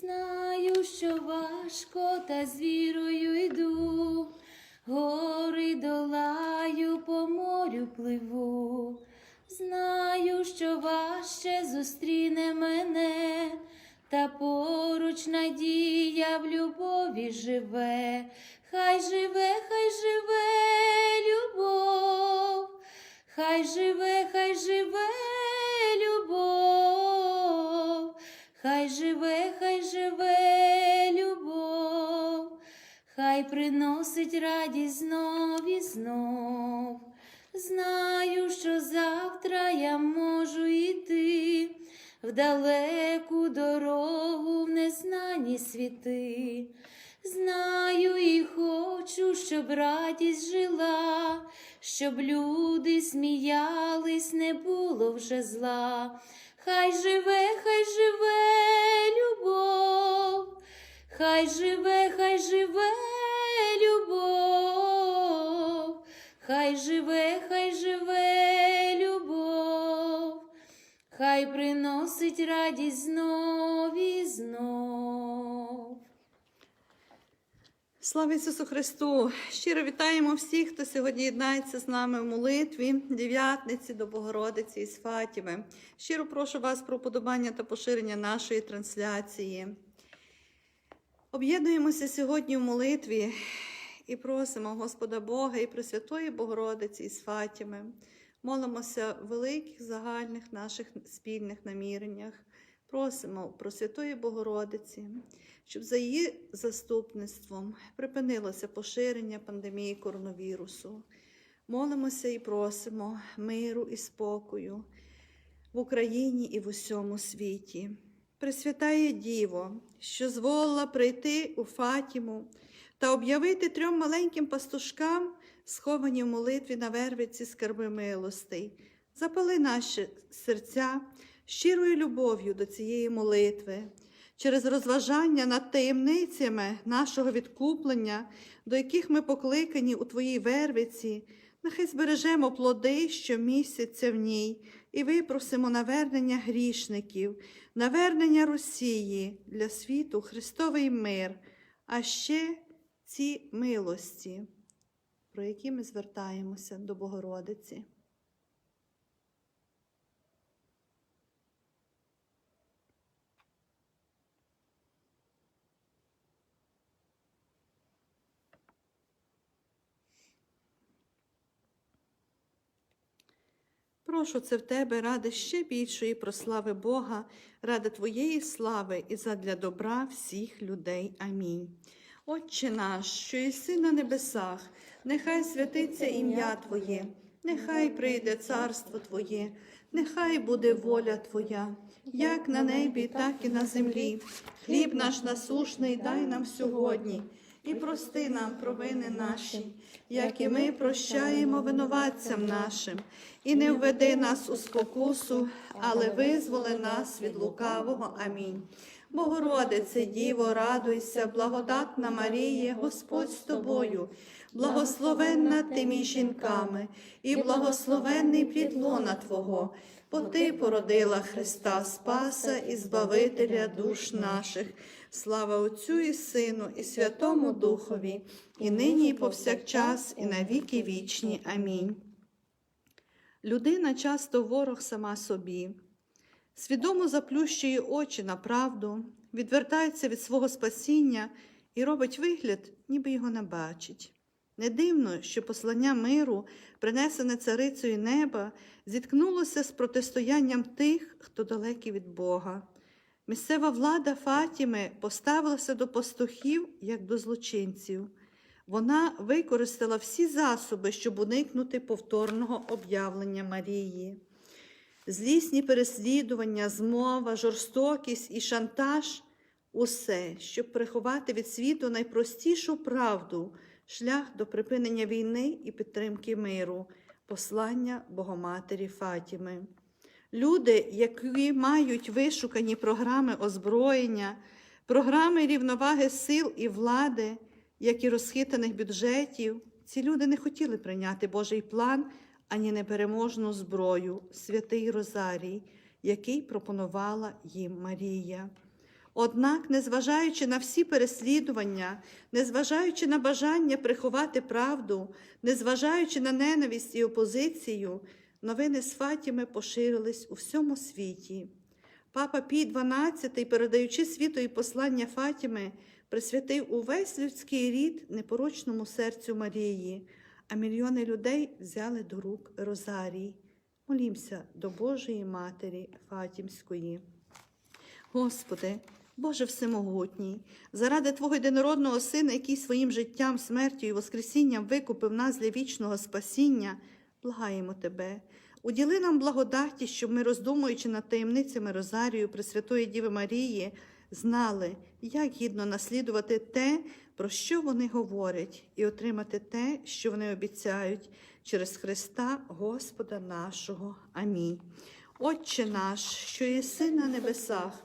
Знаю, що важко, та з вірою йду, гори долаю, по морю пливу. Знаю, що важче зустріне мене, та поруч надія в любові живе. Хай живе, хай живе любов, хай живе, хай живе любов, хай живе, хай живе любов, хай приносить радість знов і знов. Знаю, що завтра я можу йти в далеку дорогу в незнані світи. Знаю і хочу, щоб радість жила, щоб люди сміялись, не було вже зла. Хай живе, хай живе любов, хай живе, хай живе любов, хай живе, хай живе любов, хай приносить радість знов і знов. Слава Ісусу Христу! Щиро вітаємо всіх, хто сьогодні єднається з нами в молитві дев'ятниці до Богородиці із Фатіми. Щиро прошу вас про подобання та поширення нашої трансляції. Об'єднуємося сьогодні в молитві і просимо Господа Бога і Пресвятої Богородиці із Фатіми. Молимося в великих загальних наших спільних наміреннях. Просимо про Святої Богородиці, щоб за її заступництвом припинилося поширення пандемії коронавірусу. Молимося і просимо миру і спокою в Україні і в усьому світі. Пресвятає Діво, що зволила прийти у Фатіму та об'явити трьом маленьким пастушкам, сховані в молитві на вервиці скарби милостей. Запали наші серця щирою любов'ю до цієї молитви, через розважання над таємницями нашого відкуплення, до яких ми покликані у Твоїй вервиці, нехай збережемо плоди, що містяться в ній, і випросимо навернення грішників, навернення Росії для світу Христовий мир, а ще ці милості, про які ми звертаємося до Богородиці. Прошу це в тебе ради ще більшої прослави Бога, ради Твоєї слави і задля добра всіх людей. Амінь. Отче наш, що єси на небесах, нехай святиться ім'я Твоє, нехай прийде царство Твоє, нехай буде воля Твоя, як на небі, так і на землі. Хліб наш насушний дай нам сьогодні, і прости нам провини наші, як і ми прощаємо винуватцям нашим, і не введи нас у спокусу, але визволи нас від лукавого. Амінь. Богородице, Діво, радуйся, благодатна Марія, Господь з тобою, благословенна ти між жінками, і благословенний плід лона Твого, бо Ти породила Христа Спаса і Збавителя душ наших. Слава Отцю і Сину, і Святому Духові, і нині, і повсякчас, і на віки вічні. Амінь. Людина часто ворог сама собі. Свідомо заплющує очі на правду, відвертається від свого спасіння і робить вигляд, ніби його не бачить. Не дивно, що послання миру, принесене царицею неба, зіткнулося з протистоянням тих, хто далекий від Бога. Місцева влада Фатіми поставилася до пастухів як до злочинців. Вона використала всі засоби, щоб уникнути повторного об'явлення Марії. Злісні переслідування, змова, жорстокість і шантаж усе, щоб приховати від світу найпростішу правду, шлях до припинення війни і підтримки миру, послання Богоматері Фатіми. Люди, які мають вишукані програми озброєння, програми рівноваги сил і влади, як і розхитаних бюджетів, ці люди не хотіли прийняти Божий план ані непереможну зброю, святий Розарій, який пропонувала їм Марія. Однак, незважаючи на всі переслідування, незважаючи на бажання приховати правду, незважаючи на ненависть і опозицію, новини з Фатіми поширились у всьому світі. Папа Пій XII, передаючи світові послання Фатіми, присвятив увесь людський рід непорочному серцю Марії, а мільйони людей взяли до рук Розарій. Молімся до Божої Матері Фатімської. Господи, Боже Всемогутній, заради Твого єдинородного Сина, який своїм життям, смертю і воскресінням викупив нас для вічного спасіння, благаємо Тебе. Уділи нам благодаті, щоб ми, роздумуючи над таємницями Розарію Пресвятої Діви Марії, знали, як гідно наслідувати те, про що вони говорять, і отримати те, що вони обіцяють, через Христа Господа нашого. Амінь. Отче наш, що єси на небесах,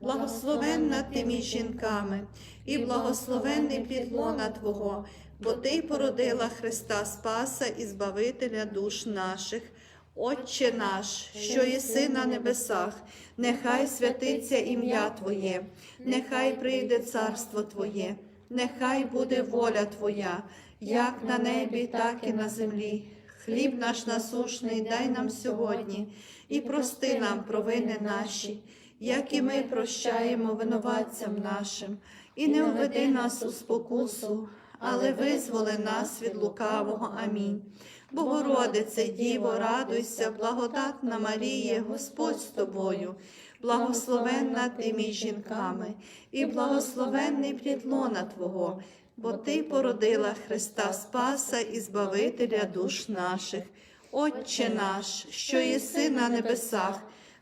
благословенна ти між жінками, і благословенний плід лона Твого, бо Ти породила Христа Спаса і Збавителя душ наших. Отче наш, що єси на небесах, нехай святиться ім'я Твоє, нехай прийде царство Твоє, нехай буде воля Твоя, як на небі, так і на землі. Хліб наш насушний дай нам сьогодні, і прости нам провини наші, як і ми прощаємо винуватцям нашим, і не введи нас у спокусу, але визволи нас від лукавого. Амінь. Богородице, Діво, радуйся, благодатна Марія, Господь з тобою, благословенна ти між жінками, і благословенний плід лона Твого, бо Ти породила Христа Спаса і Збавителя душ наших. Отче наш, що єси на небесах,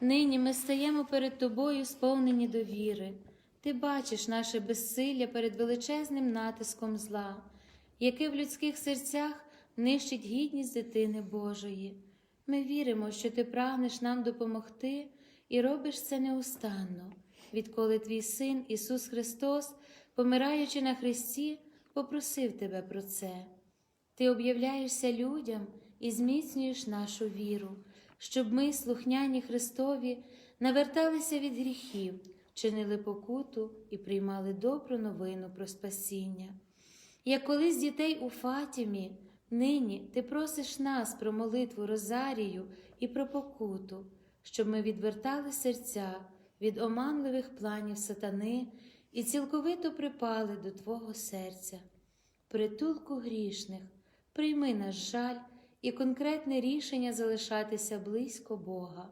нині ми стаємо перед тобою сповнені довіри. Ти бачиш наше безсилля перед величезним натиском зла, яке в людських серцях нищить гідність дитини Божої. Ми віримо, що ти прагнеш нам допомогти і робиш це неустанно, відколи твій син Ісус Христос, помираючи на Христі, попросив тебе про це. Ти об'являєшся людям і зміцнюєш нашу віру, щоб ми, слухняні Христові, наверталися від гріхів, чинили покуту і приймали добру новину про спасіння. Як колись дітей у Фатімі, нині ти просиш нас про молитву Розарію і про покуту, щоб ми відвертали серця від оманливих планів сатани і цілковито припали до Твого серця. Притулку грішних, прийми наш жаль і конкретне рішення залишатися близько Бога.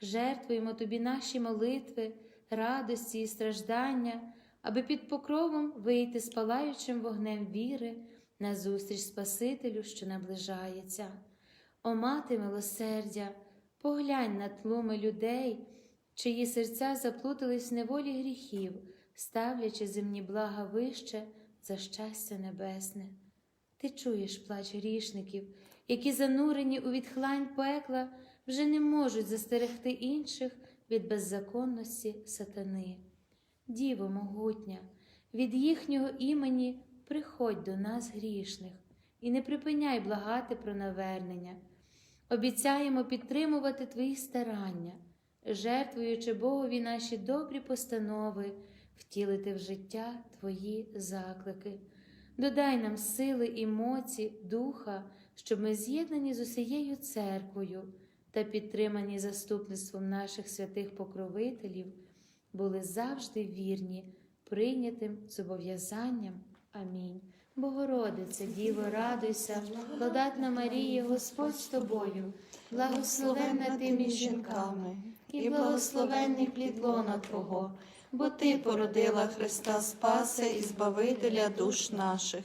Жертвуємо тобі наші молитви, радості і страждання, аби під покровом вийти з палаючим вогнем віри на зустріч Спасителю, що наближається. О мати милосердя, поглянь на тлуми людей, чиї серця заплутались в неволі гріхів, ставлячи земні блага вище за щастя небесне. Ти чуєш плач грішників, які, занурені у відхлань пекла, вже не можуть застерегти інших від беззаконності сатани. Діво могутня, від їхнього імені приходь до нас грішних, і не припиняй благати про навернення. Обіцяємо підтримувати Твої старання, жертвуючи Богові наші добрі постанови, втілити в життя Твої заклики. Додай нам сили і моці, духа, щоб ми з'єднані з усією церквою та підтримані заступництвом наших святих покровителів, були завжди вірні, прийнятим зобов'язанням. Амінь. Богородице, Діво, радуйся, благодатна Марія, Господь з тобою, благословенна ти між жінками, і благословенний плід лона Твого, бо Ти породила Христа Спаси і Збавителя душ наших.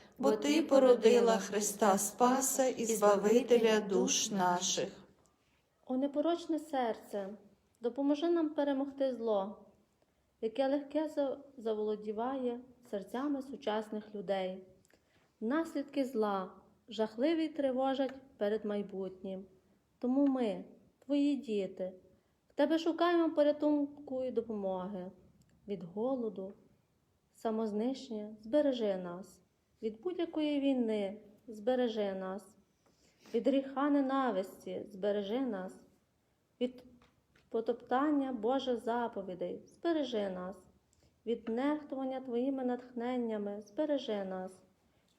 бо Ти породила Христа Спаса і Збавителя душ наших. О непорочне серце, допоможи нам перемогти зло, яке легке заволодіває серцями сучасних людей. Наслідки зла жахливі тривожать перед майбутнім. Тому ми, твої діти, в тебе шукаємо порятунку і допомоги від голоду, самознищення, збережи нас, від будь-якої війни збережи нас, від гріха ненависті збережи нас, від потоптання Божих заповідей збережи нас, від нехтування Твоїми натхненнями збережи нас,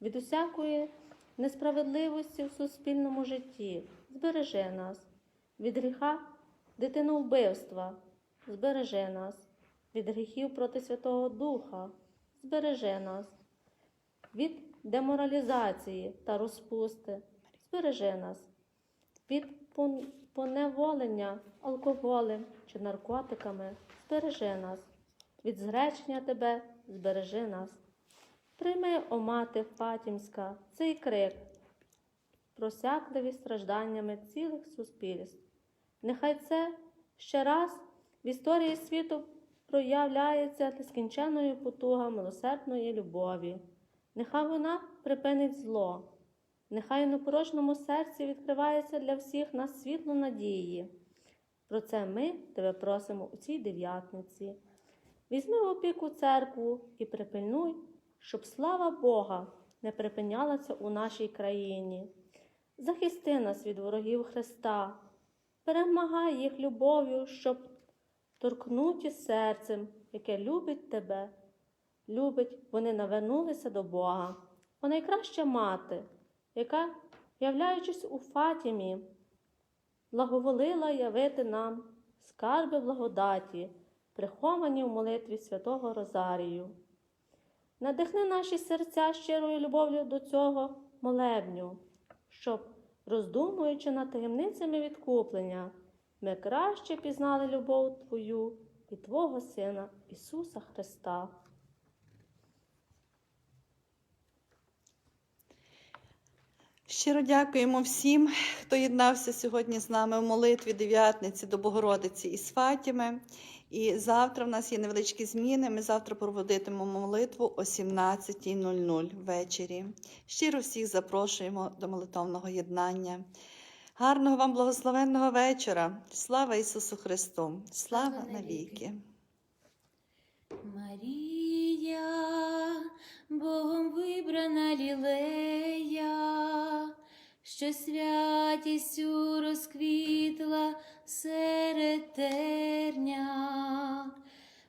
від усякої несправедливості в суспільному житті збережи нас, від гріха дитиновбивства збережи нас, від гріхів проти Святого Духа збережи нас, від деморалізації та розпусти збережи нас, від поневолення алкоголем чи наркотиками збережи нас, від зречення тебе збережи нас. Прийми, о мати Фатімська, цей крик, просякливі стражданнями цілих суспільств. Нехай це ще раз в історії світу проявляється нескінченною потуга милосердної любові. Нехай вона припинить зло, нехай у непорочному серці відкривається для всіх нас світло надії. Про це ми тебе просимо у цій дев'ятниці. Візьми в опіку церкву і припильнуй, щоб слава Бога не припинялася у нашій країні. Захисти нас від ворогів Христа, перемагай їх любов'ю, щоб торкнуті серцем, яке любить тебе, любить, вони навернулися до Бога. О найкраща мати, яка, являючись у Фатімі, благоволила явити нам скарби благодаті, приховані в молитві святого Розарію. Надихни наші серця щирою любов'ю до цього молебню, щоб, роздумуючи над таємницями відкуплення, ми краще пізнали любов Твою і Твого Сина Ісуса Христа. Щиро дякуємо всім, хто єднався сьогодні з нами в молитві дев'ятниці до Богородиці із Фатіми. І завтра в нас є невеличкі зміни. Ми завтра проводитимемо молитву о 17.00 ввечері. Щиро всіх запрошуємо до молитовного єднання. Гарного вам благословенного вечора. Слава Ісусу Христу! Слава навіки! Марія, Богом вибрана лілея, що святістю розквітла серед терня.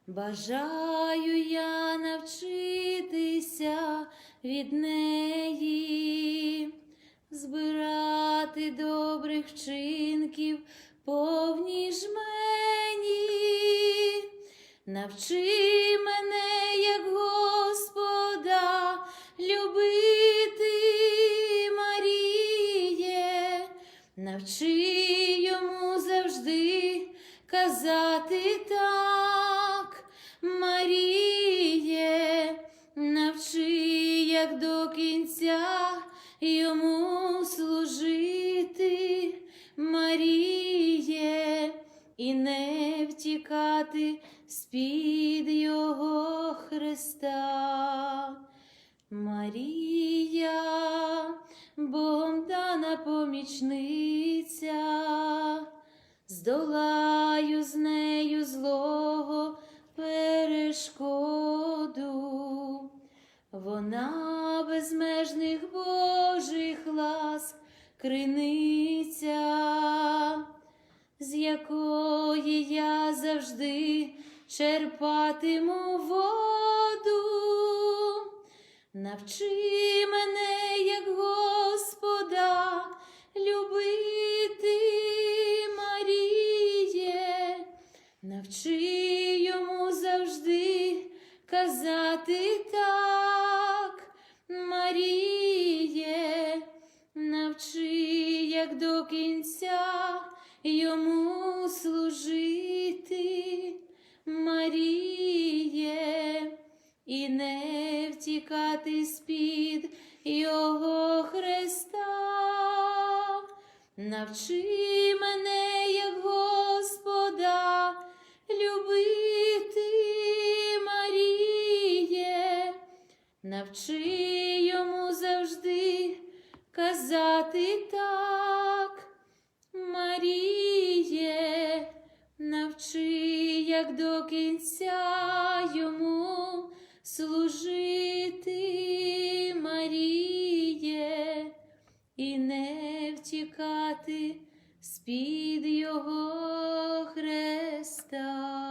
Бажаю я навчитися від неї, збирати добрих вчинків повні жмені. Навчи мене, як Господа, любити Маріє, навчи йому завжди казати так, Маріє, навчи, як до кінця йому служити. Маріє і не втікати з-під Його Христа. Марія, Богом дана помічниця, здолаю з нею злого перешкоду. Вона безмежних Божих ласк криниця, з якої я завжди черпатиму воду. Навчи мене, як Господа, любити Маріє, навчи йому завжди казати так, Маріє, навчи, як до кінця йому служити, Маріє, і не втікати з-під Його Христа. Навчи мене, як Господа, любити Маріє, навчи йому завжди казати так, Маріє, навчи, як до кінця йому служити Маріє і не втікати з під Його хреста.